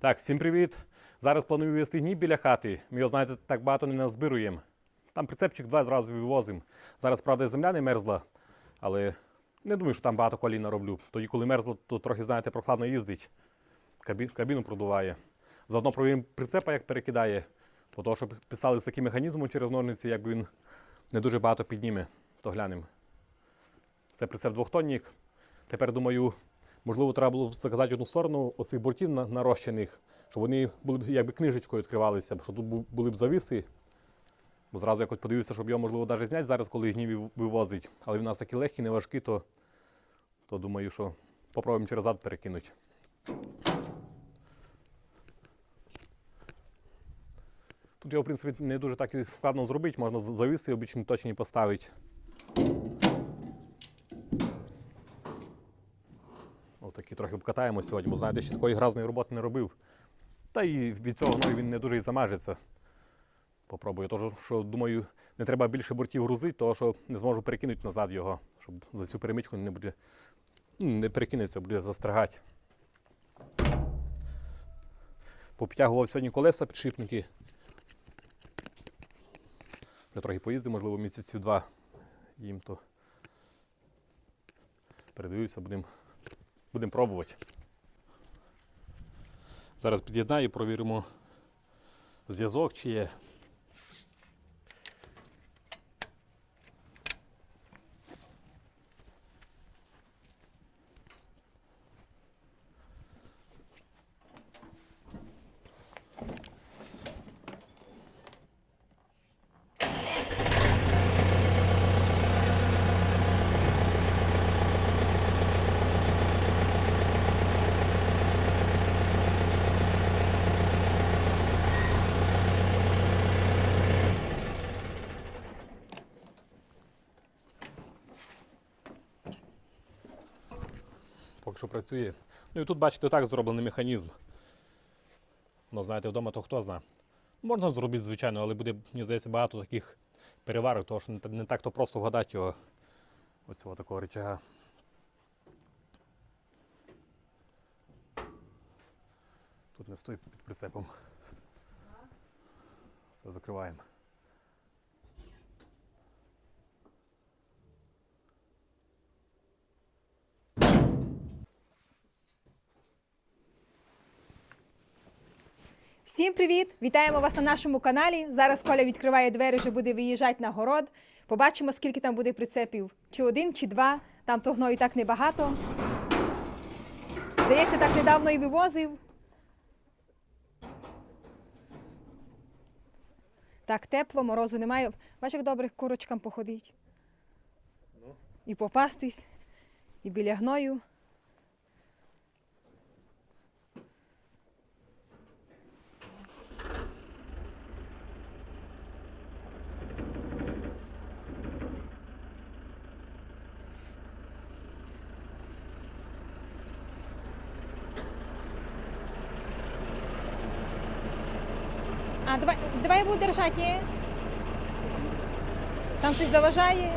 Так, всім привіт. Зараз планую вивезти гній біля хати. Ми його, знаєте, так багато не назбируємо. Там прицепчик два зразу вивозимо. Зараз, правда, земля не мерзла, але не думаю, що там багато колій нароблю. Тоді, коли мерзло, то трохи, знаєте, прохладно їздить. Кабі- Кабіну продуває. Заодно провіримо прицепа, як перекидає. Бо того, що писали з таким механізмом через ножниці, якби він не дуже багато підніме, то глянемо. Це прицеп двохтонник. Тепер думаю, можливо, треба було б заказати одну сторону оцих бортів нарощених, щоб вони були б якби книжечкою відкривалися, щоб тут були б завіси. Бо зразу якось подивився, щоб його можливо навіть зняти зараз, коли гнів вивозить. Але він у нас такий легкий, не важкий, то, то думаю, що попробуємо через зад перекинути. Тут його, в принципі, не дуже так і складно зробити, можна завіси обічні точні поставити. Отакі трохи обкатаємо сьогодні, бо знаєте, ще такої гразної роботи не робив. Та і від цього ну, він не дуже і замажеться. Попробую. Тож, що думаю, не треба більше бортів грузити, тому що не зможу перекинути назад його, щоб за цю перемичку не буде. ну, Не перекинеться, буде застрягати. Поптягував сьогодні колеса підшипники. Вже трохи поїздив, можливо, місяців два їм то передивився, будемо будем пробувати. Зараз під'єднаю провіримо зв'язок, чи є. Поки що працює. Ну і тут, бачите, так зроблений механізм. Ну, знаєте, вдома то хто знає. Можна зробити, звичайно, але буде, мені здається, багато таких переварок, тому що не, так то просто вгадати його ось цього такого рычага. Тут не стоїть під прицепом. Все закриваємо. Всім привіт! Вітаємо вас на нашому каналі. Зараз Коля відкриває двері, вже буде виїжджати на город. Побачимо, скільки там буде прицепів. Чи один, чи два. Там то гною так небагато. Здається, так недавно і вивозив. Так тепло, морозу немає. Бачиш, як добре курочкам походить. І попастись, і біля гною. А, давай, давай я буду держати? Там щось заважає.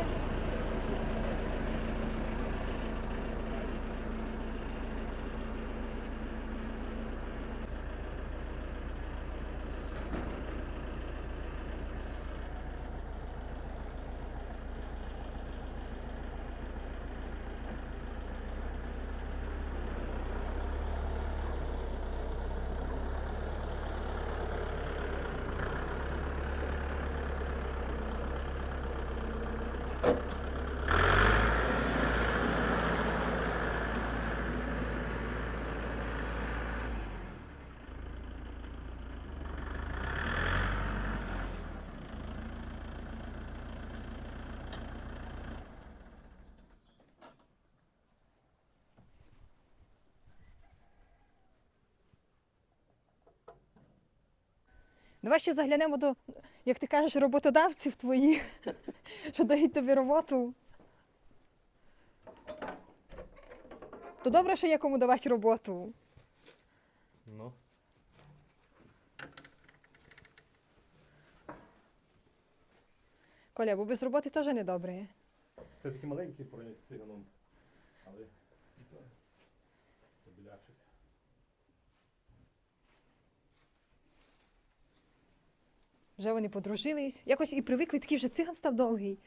Давай ще заглянемо до, як ти кажеш, роботодавців твоїх, що дають тобі роботу. То добре, що є кому давати роботу. Ну. Коля, бо без роботи теж не добре. Це такі маленькі порівняно з циганом. Але це білячик. Вже вони подружились. Якось і привикли, такий вже циган став довгий.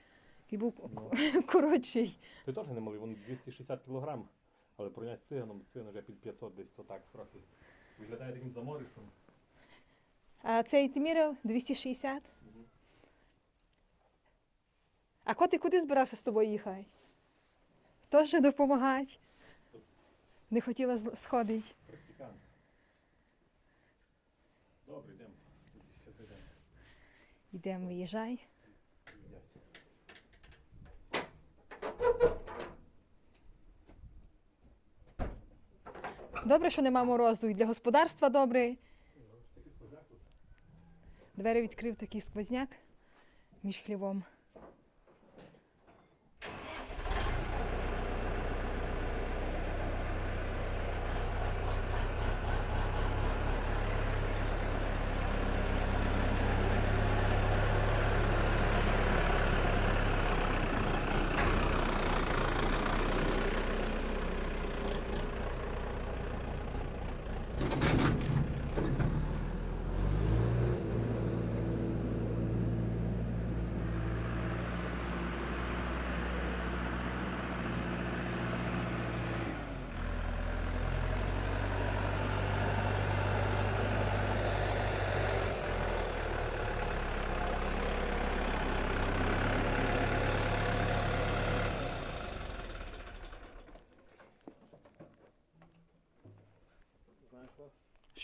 І був к- коротший. Ти теж не малий, він 260 кг, але порівняти з циганом, циган вже під 500 десь, то так трохи. Виглядає таким заморишем. А цей ти міряв 260. А коти куди збирався з тобою їхати? Теж допомагати. Не хотіла сходити. Практикант. Добре, йдемо. Ще зайдемо. Йдемо, виїжджай. Добре, що нема морозу. І для господарства добре. Двері відкрив такий сквозняк між хлівом.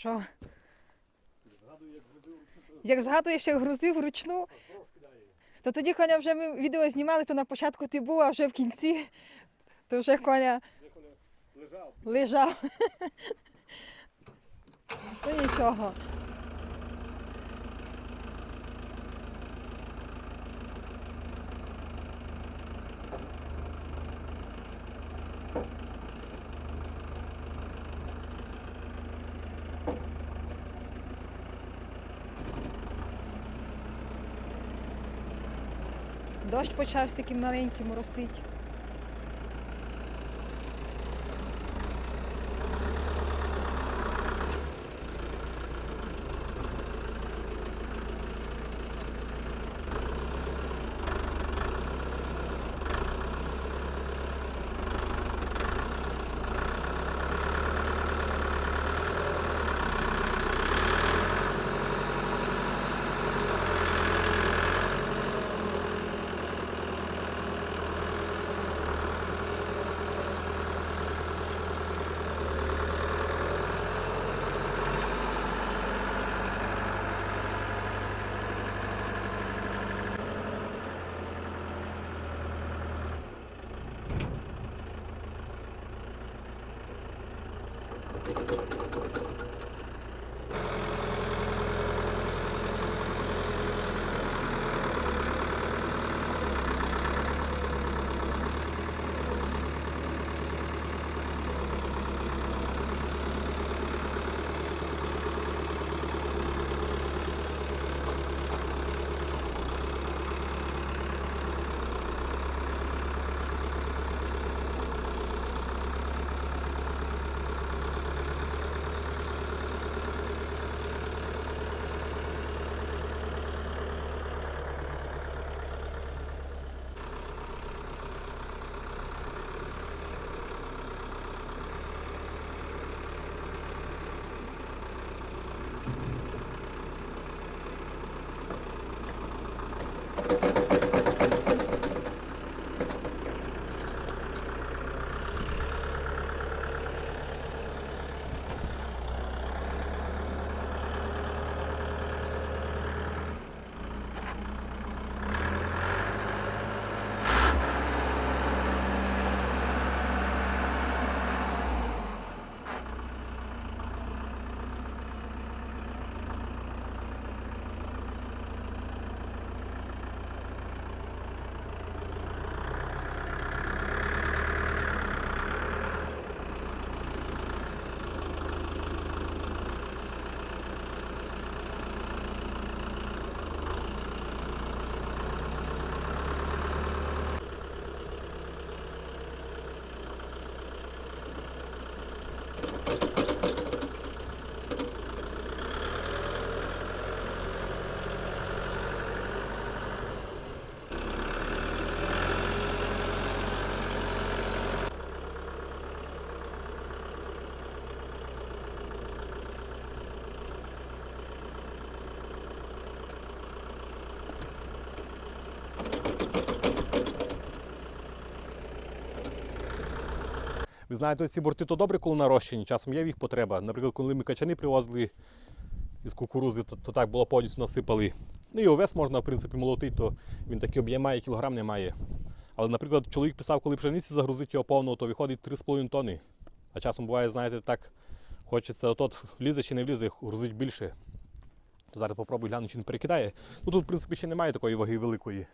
Що? Згадую, як грузив ручну Як згадуєш, як грузив вручну, то тоді, коли вже ми відео знімали, то на початку ти був, а вже в кінці, то вже коня лежав. лежав. то нічого. Дощ почався таким маленьким моросить. Ви знаєте, ці борти то добре, коли нарощені, часом є в їх потреба. Наприклад, коли ми качани привозили із кукурузи, то, то так було повністю насипали. Ну і овес можна, в принципі, молотити, то він такий об'єм має, кілограм не має. Але, наприклад, чоловік писав, коли пшениці загрузить його повного, то виходить 3,5 тонни. А часом буває, знаєте, так хочеться от влізе чи не влізе, грузить більше. То зараз попробуй гляну, чи не перекидає. Ну тут, в принципі, ще немає такої ваги великої.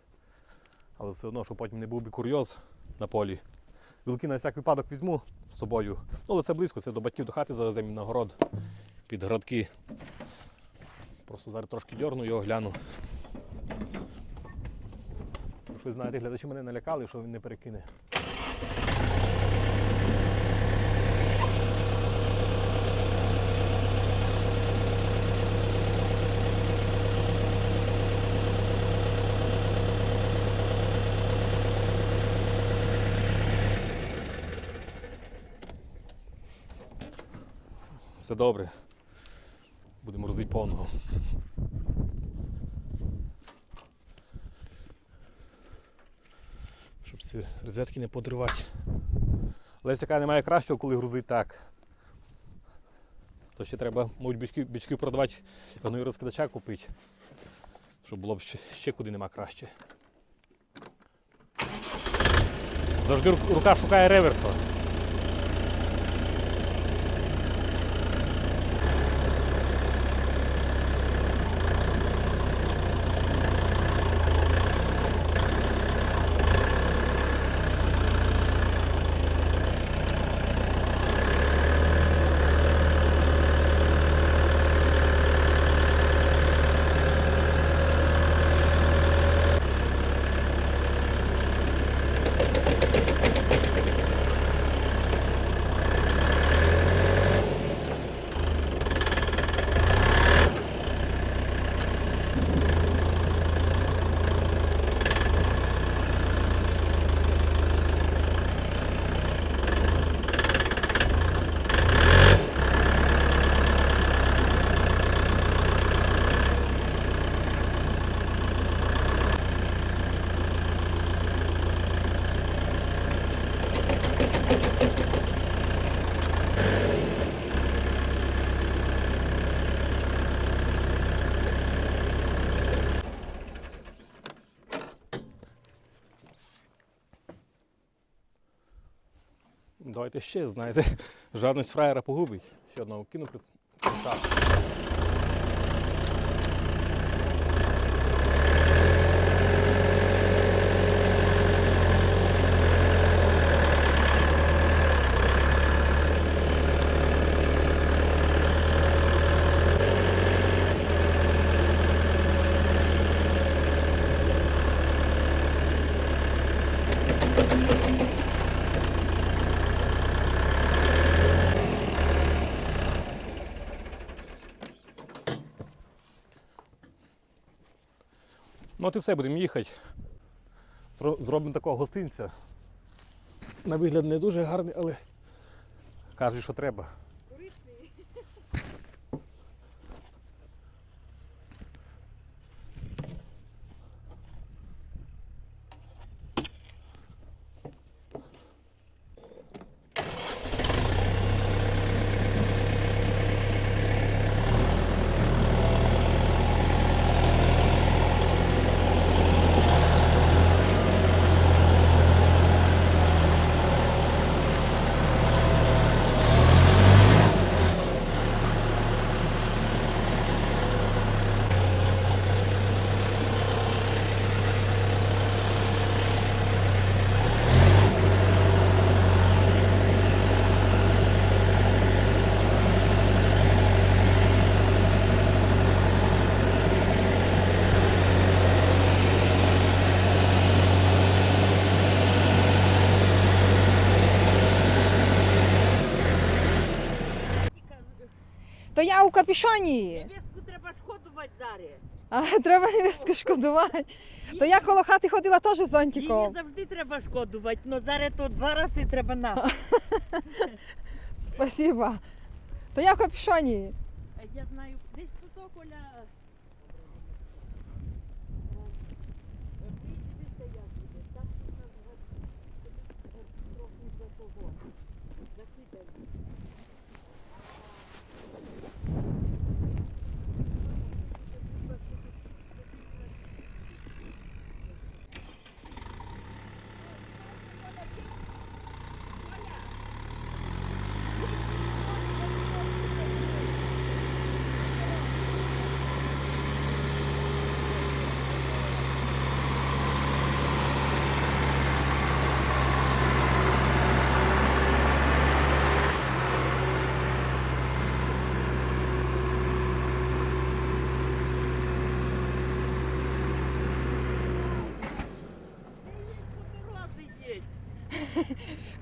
Але все одно, щоб потім не був би курйоз на полі. Вілки на всяк випадок візьму з собою. Ну, але це близько, це до батьків до хати завеземо на город під градки. Просто зараз трошки дьорну його гляну. Щось знаєте, глядачі мене налякали, що він не перекине. Все добре. Будемо розити повного. Щоб ці розетки не подривати. Леся яка немає кращого, коли грузить так. То ще треба, мабуть, бічки, бічки продавати, одної розкидача купити. Щоб було б ще, ще куди нема краще. Завжди рука шукає реверса. Давайте ще, знаєте, жадність фраєра погубить. Ще одного кину так. От і все, будемо їхати. Зробимо такого гостинця. На вигляд не дуже гарний, але кажуть, що треба. То я у капюшоні. Невістку треба шкодувати зараз. А треба невістку шкодувати. То я коло хати ходила теж з Її зонтиком. завжди треба шкодувати, але зараз то два рази треба на. Спасибо. То я в капюшоні. Я знаю, десь тут околя.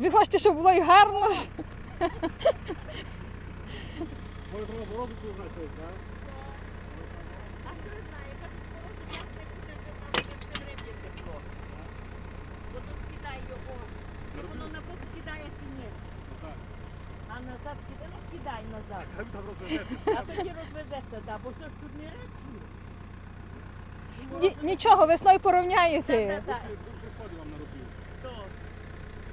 Ви хочете, щоб було і гарно. Може, треба морозу знати, так? А хто знає, як буде, що там тепло. Тут скидай його. І воно на бок скидає чи ні? А назад скидай, ну скидай назад. А тоді розвезеться, да, бо це ж тут не речі. Ні- нічого, весною порівняєте. Вам наробив. То.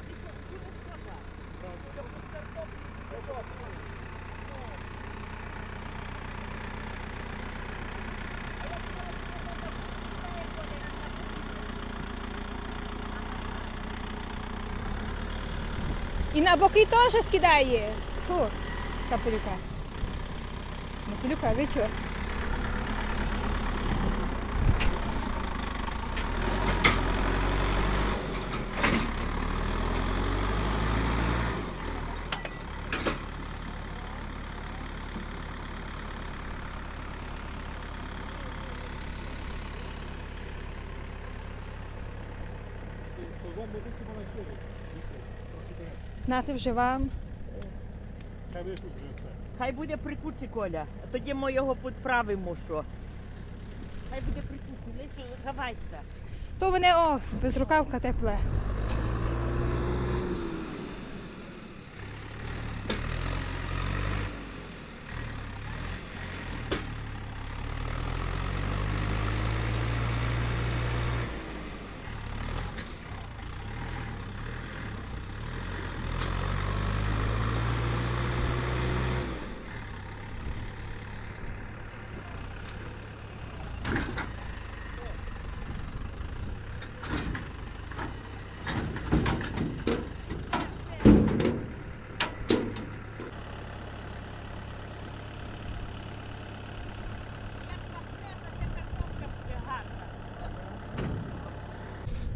Ти що, ти не сказав? Щоб картоплю І на боки теж скидає. Фу, капелюка. Капелюка, ви чого? Нати вже вам. Хай буде при куці, Коля. А тоді ми його підправимо, що. Хай буде при куці, Лесю, хавайся. То мене о, безрукавка тепле.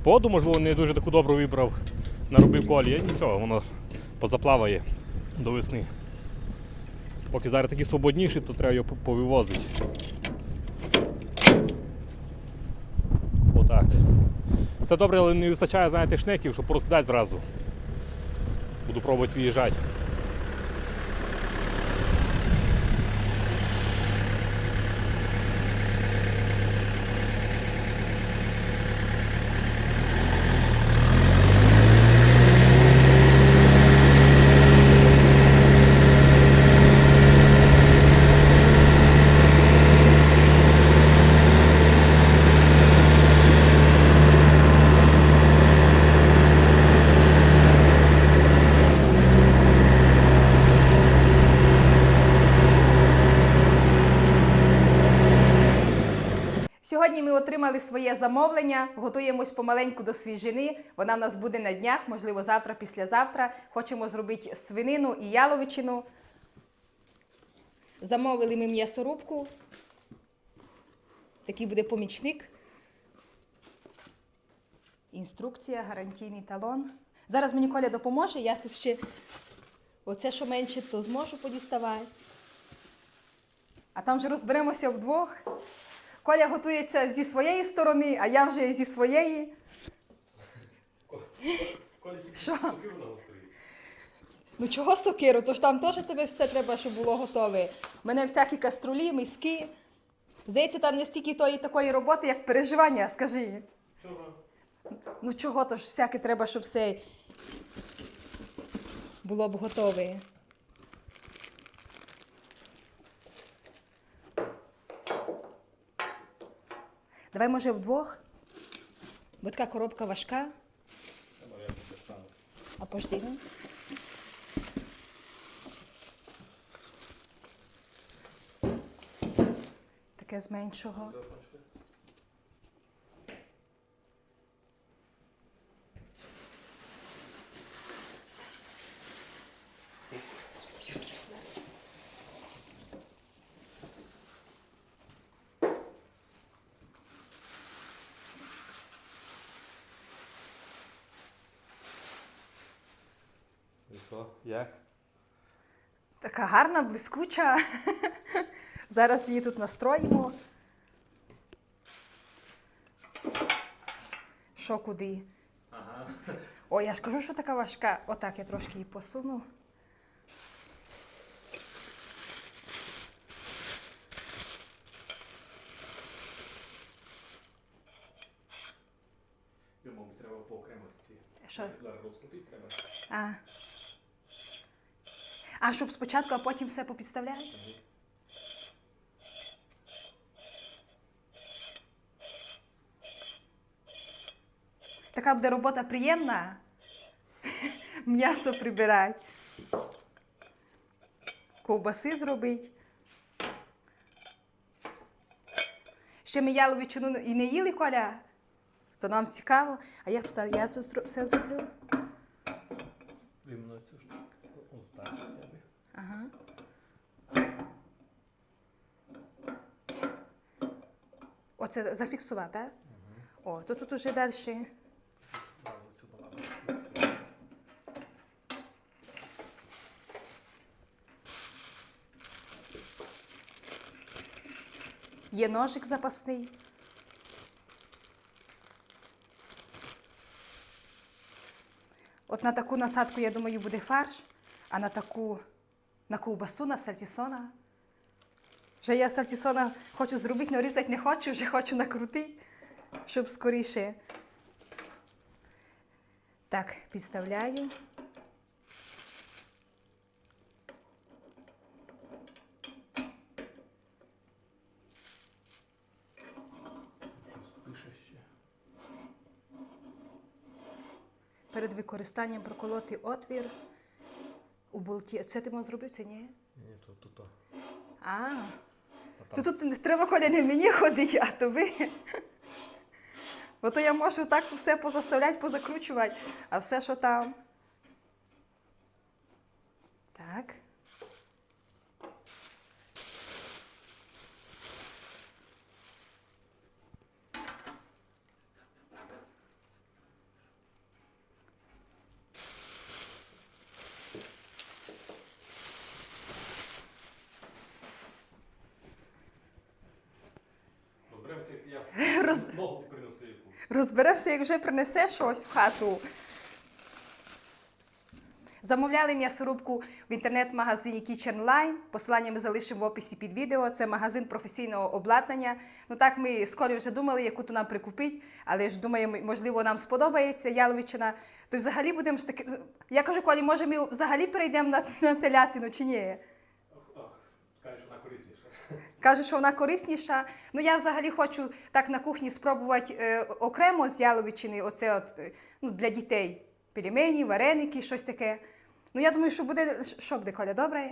Воду, можливо, не дуже таку добру вибрав. Наробив колі, нічого, воно позаплаває до весни. Поки зараз такі свободніші, то треба його повивозити. Отак. Все добре, але не вистачає, знаєте, шнеків, щоб порозкидати зразу. Буду пробувати виїжджати. Сьогодні ми отримали своє замовлення, готуємось помаленьку до свіжини. Вона в нас буде на днях, можливо, завтра, післязавтра. Хочемо зробити свинину і яловичину. Замовили ми м'ясорубку. Такий буде помічник. Інструкція, гарантійний талон. Зараз мені Коля допоможе, я тут ще оце, що менше, то зможу подіставати. А там вже розберемося вдвох. Коля готується зі своєї сторони, а я вже зі своєї. Що? Ну чого сокиру? Тож там теж тебе все треба, щоб було готове. У мене всякі каструлі, миски. Здається, там не стільки тої такої роботи, як переживання, скажи. Чого? Ну чого то ж всяке треба, щоб все було б готове. Давай, може, вдвох? Бо така коробка важка. А пожди. ну. Таке з меншого. І що? Як? Така гарна, блискуча. Зараз її тут настроїмо. Що куди? Ага. Ой, я ж кажу, що така важка. Отак я трошки її посуну. Мабуть, треба по окремості. Що? Розкрутити треба. А. А щоб спочатку, а потім все попідставляти? Така буде робота приємна. М'ясо прибирати. Ковбаси зробити. Ще ми яловичину і не їли, Коля. То нам цікаво. А як тут я тут все зроблю? Іменно цю штуку. Ось так хоча б. Ага. Оце зафіксувати, так? О, то тут уже далі. Є ножик запасний. От на таку насадку, я думаю, буде фарш, а на таку на ковбасу, на сальтісона. Вже я сальтісона хочу зробити, але різати не хочу, вже хочу накрутити, щоб скоріше. Так, підставляю. Перед використанням проколоти отвір у болті. Це ти мав зробити, це ні? Ні, то тут. то. А, А то тут не треба коля не мені ходити, а то ви. Бо то я можу так все позаставляти, позакручувати, а все, що там. Так. Розберемося, як я Роз- ногу принесу яку. Розберемося, як вже принесе щось в хату. Замовляли м'ясорубку в інтернет-магазині Kitchen Line. Посилання ми залишимо в описі під відео. Це магазин професійного обладнання. Ну так ми з Колею вже думали, яку то нам прикупити, але ж думаємо, можливо, нам сподобається яловичина. То взагалі будемо ж таки. Я кажу, Колі, може, ми взагалі перейдемо на, на телятину чи ні? Ах, кажуть, що вона корисніша. Каже, що вона корисніша. Ну я взагалі хочу так на кухні спробувати е, окремо з яловичини, оце от, е, ну, для дітей. Пельмені, вареники, щось таке. Ну я думаю, що буде. Що буде, Коля, добре?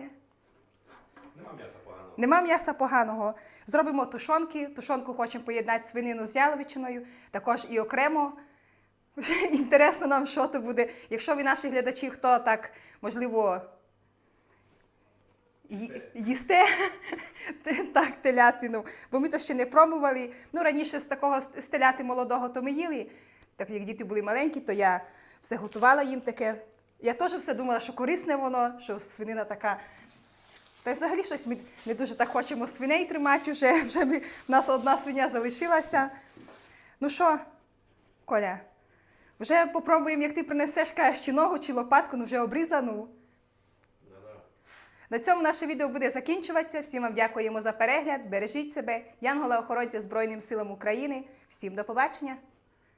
Нема м'яса поганого. Нема м'яса поганого. Зробимо тушонки. Тушонку хочемо поєднати свинину з яловичиною, також і окремо. Інтересно нам, що то буде. Якщо ви наші глядачі, хто так, можливо, їсте так телятину, бо ми то ще не пробували. Ну, раніше з такого з молодого то ми їли. Так як діти були маленькі, то я все готувала їм таке. Я теж все думала, що корисне воно, що свинина така. Та й взагалі щось ми не дуже так хочемо свиней тримати вже. Вже ми, в нас одна свиня залишилася. Ну що, Коля, вже попробуємо, як ти принесеш кажеш, чи ногу, чи лопатку, ну вже обрізану. На цьому наше відео буде закінчуватися. Всім вам дякуємо за перегляд. Бережіть себе. Янгола охоронця Збройним силам України. Всім до побачення!